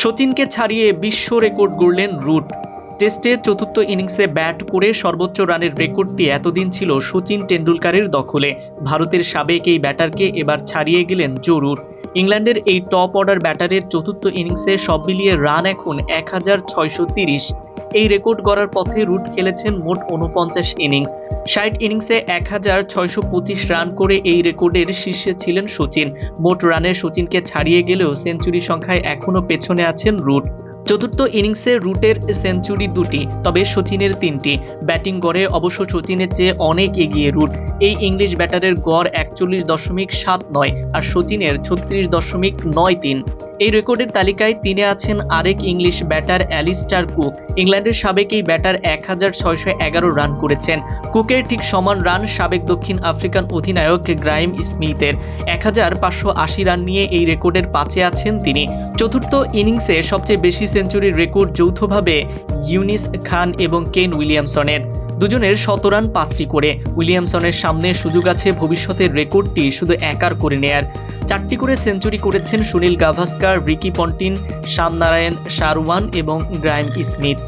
সচিনকে ছাড়িয়ে বিশ্ব রেকর্ড গড়লেন রুট। টেস্টে চতুর্থ ইনিংসে ব্যাট করে সর্বোচ্চ রানের রেকর্ডটি এতদিন ছিল সচিন টেন্ডুলকারের দখলে। ভারতের সাবেক এই ব্যাটারকে এবার ছাড়িয়ে গেলেন জরুর ইংল্যান্ডের এই টপ অর্ডার ব্যাটারের চতুর্থ ইনিংসে সব মিলিয়ে রান এখন এক হাজার ছয়শো তিরিশ। এই রেকর্ড গড়ার পথে রুট খেলেছেন মোট উনপঞ্চাশ ইনিংস ষাট ইনিংসে এক হাজার ছয়শো পঁচিশ রান করে এই রেকর্ডের শীর্ষে ছিলেন সচিন। মোট রানে সচিনকে ছাড়িয়ে গেলেও সেঞ্চুরি সংখ্যায় এখনও পেছনে আছেন রুট চতুর্থ ইনিংসে রুটের সেঞ্চুরি দুটি, তবে সচিনের তিনটি। ব্যাটিং গড়ে অবশ্য সচিনের চেয়ে অনেক এগিয়ে রুট এই ইংলিশ ব্যাটারের গড় একচল্লিশ দশমিক সাত নয় আর সচিনের ছত্রিশ দশমিক নয় তিন। এই রেকর্ডের তালিকায় তিনে আছেন আরেক ইংলিশ ব্যাটার অ্যালিস্টার কুক। ইংল্যান্ডের সাবেক এই ব্যাটার এক হাজার ছয়শো এগারো রান করেছেন। কুকের ঠিক সমান রান সাবেক দক্ষিণ আফ্রিকান অধিনায়ক গ্রাইম স্মিথের। এক হাজার পাঁচশো আশি রান নিয়ে এই রেকর্ডের পাঁচে আছেন তিনি। চতুর্থ ইনিংসে সবচেয়ে বেশি সেঞ্চুরির রেকর্ড যৌথভাবে ইউনিস খান এবং কেন উইলিয়ামসনের। দুজনের শত রান পাঁচটি করে। উইলিয়ামসনের সামনে সুযোগ আছে ভবিষ্যতের রেকর্ডটি শুধু একার করে নেয়ার। চারটি করে সেঞ্চুরি করেছেন সুনীল গাভাস্কার রিকি পন্টিন শ্যামনারায়ণ শারওয়ান এবং গ্রায়েম স্মিথ।